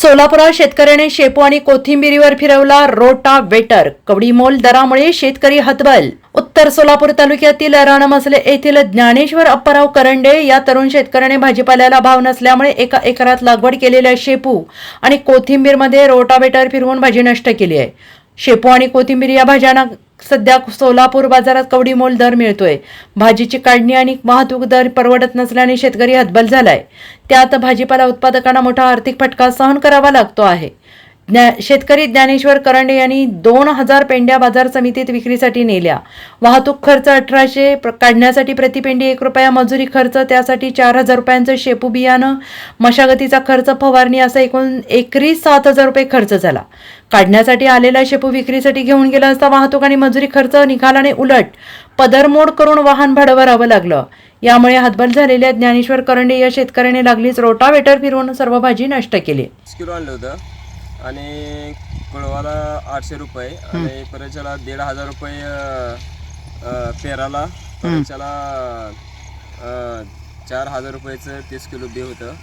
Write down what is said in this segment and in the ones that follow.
सोलापुरात शेतकऱ्याने शेपू आणि कोथिंबिरीवर फिरवला रोटा वेटर. कवडीमोल दरामुळे शेतकरी हतबल. उत्तर सोलापूर तालुक्यातील राणमसले येथील ज्ञानेश्वर अप्पाराव करंडे या तरुण शेतकऱ्याने भाजीपाल्याला भाव नसल्यामुळे एका एकरात लागवड केलेल्या शेपू आणि कोथिंबीरमध्ये रोटावेटर फिरवून भाजी नष्ट केली आहे. शेपू आणि कोथिंबीर या भाज्यांना सध्या सोलापूर बाजारात कवडी मोल दर मिळतोय. भाजीची काढणी आणि वाहतूक दर परवडत नसल्याने शेतकरी हतबल झालाय. त्यात भाजीपाला उत्पादकांना मोठा आर्थिक फटका सहन करावा लागतो आहे. ज्ञा शेतकरी ज्ञानेश्वर करंडे यांनी दोन हजार पेंड्या बाजार समितीत विक्रीसाठी नेल्या. वाहतूक खर्च अठराशे प्र- काढण्यासाठी प्रतिपेंडी एक रुपया मजुरी खर्च त्यासाठी चार हजार रुपयांचं शेपू बियाणं मशागतीचा खर्च फवारणी असा एकूण एकरी सात हजार रुपये खर्च झाला. काढण्यासाठी आलेला शेपू विक्रीसाठी घेऊन गेला असता वाहतूक आणि मजुरी खर्च निघाल्याने उलट पदरमोड करून वाहन भडवरावं लागलं. यामुळे हातबल झालेल्या ज्ञानेश्वर करंडे या शेतकऱ्याने लागलीच रोटावेटर फिरवून सर्व भाजी नष्ट केली. आणि कळवाला आठशे रुपये आणि परच्याला दीड हजार रुपये अं, पेराला. परच्याला अं, चार हजार रुपयाचं तीस किलो बी होतं.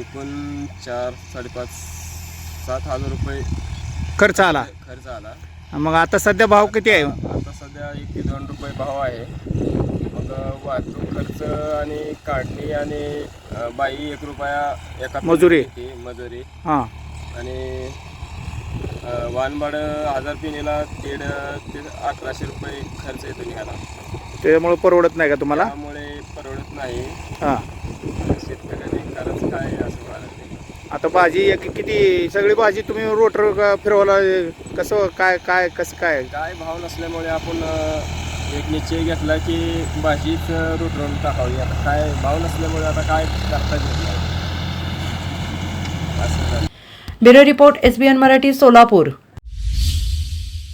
एकूण चार साडेपाच सात हजार रुपये खर्च आला. खर्च आला. मग आता सध्या भाव किती आहे? आता सध्या एक ते दोन रुपये भाव आहे. मग वाहतूक खर्च आणि काढणी आणि अं, बाई एक रुपया एका मजुरी. मजुरी. हां. आणि हजार पिनीला दीड ते अठराशे रुपये खर्च येतो निघाला. त्याच्यामुळे परवडत नाही का तुम्हाला? त्यामुळे परवडत नाही. हां. शेतकऱ्याने करायचं काय असं व्हायला नाही. आता भाजी एक किती सगळी भाजी तुम्ही रोटर का फिरवला कसं काय काय कसं काय? काय भाव नसल्यामुळे आपण अ, एक निश्चय घेतला की भाजीच रोटरून टाकावी. आता काय भाव नसल्यामुळे आता काय करता येत नाही. असं झालं. Bureau report SBN Marathi Solapur.